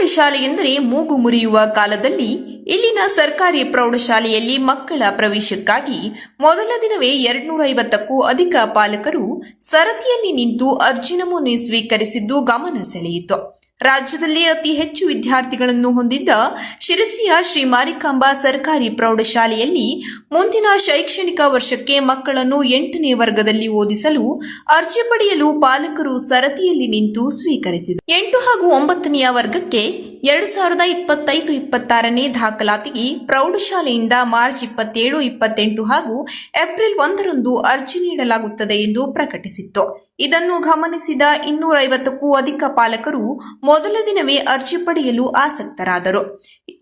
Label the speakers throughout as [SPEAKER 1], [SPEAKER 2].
[SPEAKER 1] ಪ್ರೌಢಶಾಲೆ ಎಂದರೆ ಮೂಗು ಮುರಿಯುವ ಕಾಲದಲ್ಲಿ ಇಲ್ಲಿನ ಸರ್ಕಾರಿ ಪ್ರೌಢಶಾಲೆಯಲ್ಲಿ ಮಕ್ಕಳ ಪ್ರವೇಶಕ್ಕಾಗಿ ಮೊದಲ ದಿನವೇ ಎರಡ್ನೂರ ಐವತ್ತಕ್ಕೂ ಅಧಿಕ ಪಾಲಕರು ಸರತಿಯಲ್ಲಿ ನಿಂತು ಅರ್ಜಿ ನಮೂನೆ ಸ್ವೀಕರಿಸಿದ್ದು ಗಮನ ಸೆಳೆಯಿತು. ರಾಜ್ಯದಲ್ಲಿ ಅತಿ ಹೆಚ್ಚು ವಿದ್ಯಾರ್ಥಿಗಳನ್ನು ಹೊಂದಿದ್ದ ಶಿರಸಿಯ ಶ್ರೀ ಮಾರಿಕಾಂಬಾ ಸರ್ಕಾರಿ ಪ್ರೌಢಶಾಲೆಯಲ್ಲಿ ಮುಂದಿನ ಶೈಕ್ಷಣಿಕ ವರ್ಷಕ್ಕೆ ಮಕ್ಕಳನ್ನು ಎಂಟನೇ ವರ್ಗದಲ್ಲಿ ಓದಿಸಲು ಅರ್ಜಿ ಪಡೆಯಲು ಪಾಲಕರು ಸರತಿಯಲ್ಲಿ ನಿಂತು ಸ್ವೀಕರಿಸಿದರು. ಎಂಟು ಹಾಗೂ ಒಂಬತ್ತನೆಯ ವರ್ಗಕ್ಕೆ ಎರಡು ಸಾವಿರದ ಇಪ್ಪತ್ತೈದು ಇಪ್ಪತ್ತಾರನೇ ದಾಖಲಾತಿಗೆ ಪ್ರೌಢಶಾಲೆಯಿಂದ ಮಾರ್ಚ್ ಇಪ್ಪತ್ತೇಳು, ಇಪ್ಪತ್ತೆಂಟು ಹಾಗೂ ಏಪ್ರಿಲ್ ಒಂದರಂದು ಅರ್ಜಿ ನೀಡಲಾಗುತ್ತದೆ ಎಂದು ಪ್ರಕಟಿಸಿತ್ತು. ಇದನ್ನು ಗಮನಿಸಿದ ಇನ್ನೂರ ಐವತ್ತಕ್ಕೂ ಅಧಿಕ ಪಾಲಕರು ಮೊದಲ ದಿನವೇ ಅರ್ಜಿ ಪಡೆಯಲು ಆಸಕ್ತರಾದರು.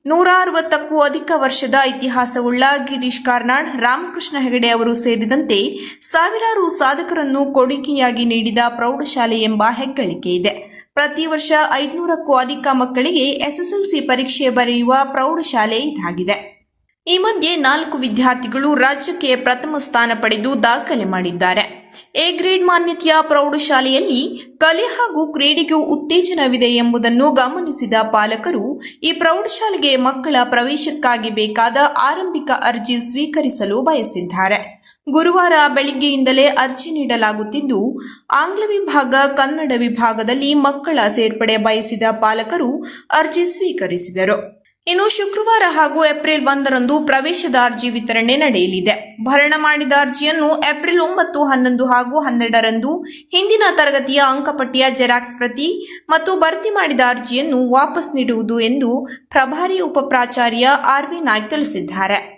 [SPEAKER 1] ನೂರ ಅರವತ್ತಕ್ಕೂ ಅಧಿಕ ವರ್ಷದ ಇತಿಹಾಸವುಳ್ಳ ಗಿರೀಶ್ ಕಾರ್ನಾಡ್, ರಾಮಕೃಷ್ಣ ಹೆಗಡೆ ಅವರು ಸೇರಿದಂತೆ ಸಾವಿರಾರು ಸಾಧಕರನ್ನು ಕೊಡುಗೆಯಾಗಿ ನೀಡಿದ ಪ್ರೌಢಶಾಲೆ ಎಂಬ ಹೆಗ್ಗಳಿಕೆ ಇದೆ. ಪ್ರತಿ ವರ್ಷ ಐದುನೂರಕ್ಕೂ ಅಧಿಕ ಮಕ್ಕಳಿಗೆ ಎಸ್ಎಸ್ಎಲ್ಸಿ ಪರೀಕ್ಷೆ ಬರೆಯುವ ಪ್ರೌಢಶಾಲೆ ಇದಾಗಿದೆ. ಈ ಮಧ್ಯೆ ನಾಲ್ಕು ವಿದ್ಯಾರ್ಥಿಗಳು ರಾಜ್ಯಕ್ಕೆ ಪ್ರಥಮ ಸ್ಥಾನ ಪಡೆದು ದಾಖಲೆ ಮಾಡಿದ್ದಾರೆ. ಎ ಗ್ರೇಡ್ ಮಾನ್ಯತೆಯ ಪ್ರೌಢಶಾಲೆಯಲ್ಲಿ ಕಲೆ ಹಾಗೂ ಕ್ರೀಡೆಗೂ ಉತ್ತೇಜನವಿದೆ ಎಂಬುದನ್ನು ಗಮನಿಸಿದ ಪಾಲಕರು, ಈ ಪ್ರೌಢಶಾಲೆಗೆ ಮಕ್ಕಳ ಪ್ರವೇಶಕ್ಕಾಗಿ ಬೇಕಾದ ಆರಂಭಿಕ ಅರ್ಜಿ ಸ್ವೀಕರಿಸಲು ಬಯಸಿದ್ದಾರೆ. ಗುರುವಾರ ಬೆಳಿಗ್ಗೆಯಿಂದಲೇ ಅರ್ಜಿ ನೀಡಲಾಗುತ್ತಿದ್ದು, ಆಂಗ್ಲ ವಿಭಾಗ, ಕನ್ನಡ ವಿಭಾಗದಲ್ಲಿ ಮಕ್ಕಳ ಸೇರ್ಪಡೆ ಬಯಸಿದ ಪಾಲಕರು ಅರ್ಜಿ ಸ್ವೀಕರಿಸಿದರು. ಇನ್ನು ಶುಕ್ರವಾರ ಹಾಗೂ ಏಪ್ರಿಲ್ ಒಂದರಂದು ಪ್ರವೇಶದ ಅರ್ಜಿ ವಿತರಣೆ ನಡೆಯಲಿದೆ. ಭರಣ ಮಾಡಿದ ಅರ್ಜಿಯನ್ನು ಏಪ್ರಿಲ್ ಒಂಬತ್ತು, ಹನ್ನೊಂದು ಹಾಗೂ ಹನ್ನೆರಡರಂದು ಹಿಂದಿನ ತರಗತಿಯ ಅಂಕಪಟ್ಟಿಯ ಜೆರಾಕ್ಸ್ ಪ್ರತಿ ಮತ್ತು ಭರ್ತಿ ಮಾಡಿದ ಅರ್ಜಿಯನ್ನು ವಾಪಸ್ ನೀಡುವುದು ಎಂದು ಪ್ರಭಾರಿ ಉಪಪ್ರಾಚಾರ್ಯ ಆರ್ ವಿ ನಾಯ್ಕ್ ತಿಳಿಸಿದ್ದಾರೆ.